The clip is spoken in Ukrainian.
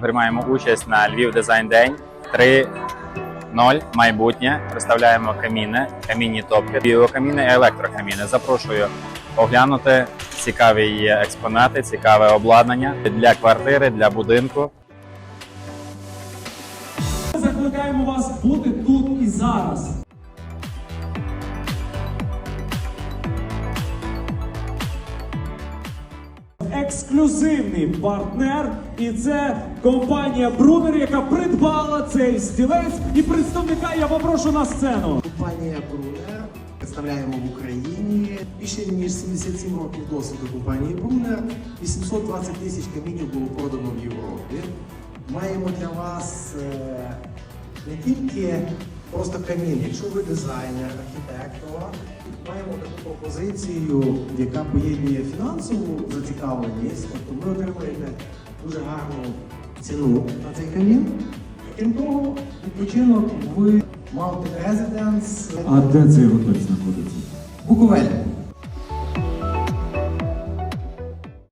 Приймаємо участь на Львів Дизайн День 3.0 майбутнє. Представляємо каміни, камінні топки, біокаміни і електрокаміни. Запрошую оглянути цікаві є експонати, цікаве обладнання для квартири, для будинку. Закликаємо вас бути тут і зараз. Ексклюзивний партнер, і це компанія Брунер, яка придбала цей стілець. І представника я попрошу на сцену. Компанія Брунер представляємо в Україні більше ніж 77 років досвіду компанії Брунер. 820 тисяч камінів було продано в Європі. Маємо для вас е, не тільки просто камін, якщо ви дизайнер, архітектор, пропозицію, яка поєднує фінансову зацікавленість, тобто ви отримуєте дуже гарну ціну на цей камін. Крім того, відпочинок в Mountain Residence А де цей готель знаходиться? Буковель.